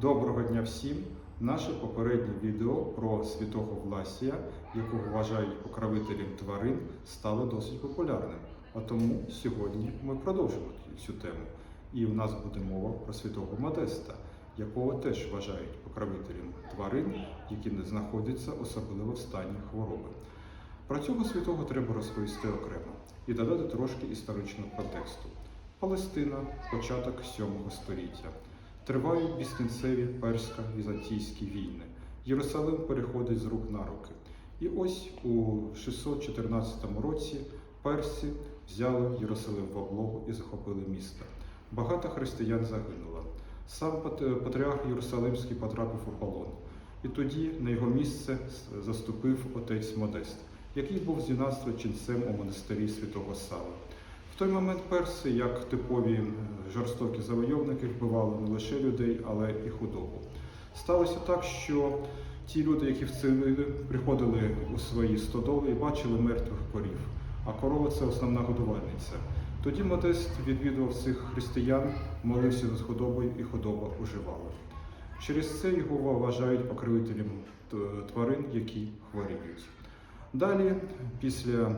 Доброго дня всім! Наше попереднє відео про святого Власія, якого вважають покровителем тварин, стало досить популярним. А тому сьогодні ми продовжимо цю тему. І у нас буде мова про святого Модеста, якого теж вважають покровителем тварин, які не знаходяться особливо в стані хвороби. Про цього святого треба розповісти окремо і додати трошки історичного контексту. Палестина, початок 7 століття. Тривають біскінцеві персько-візантійські війни. Єрусалим переходить з рук на руки. І ось у 614 році перси взяли Єрусалим в облогу і захопили місто. Багато християн загинуло. Сам патріарх Єрусалимський потрапив у полон. І тоді на його місце заступив отець Модест, який був з юнацтва ченцем у монастирі святого Сава. В той момент перси, як типові е, жорстокі завойовники, вбивали не лише людей, але і худобу. Сталося так, що ті люди, які вцілили, приходили у свої стодоли і бачили мертвих корів, а корова це основна годувальниця. Тоді Модест відвідував цих християн, молився над худобою, і худоба оживала. Через це його вважають покровителем тварин, які хворіють. Далі, після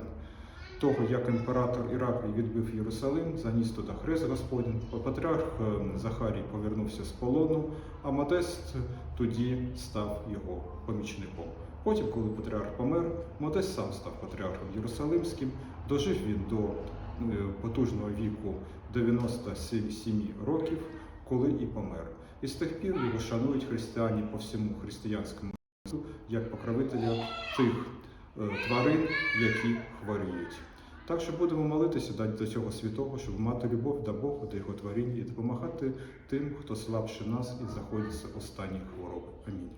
того, як імператор Іраклій відбив Єрусалим, заніс туди хрест Господень, патріарх е, Захарій повернувся з полону, а Модест тоді став його помічником. Потім, коли патріарх помер, Модест сам став патріархом Єрусалимським. Дожив він до е, потужного віку 97 років, коли і помер. І з тих пір його шанують християни по всьому християнському як покровителя тих тварин, які хворіють. Так що будемо молитися до цього святого, щоб мати любов до Бога, до його творіння і допомагати тим, хто слабше нас і знаходиться в останній хвороби. Амінь.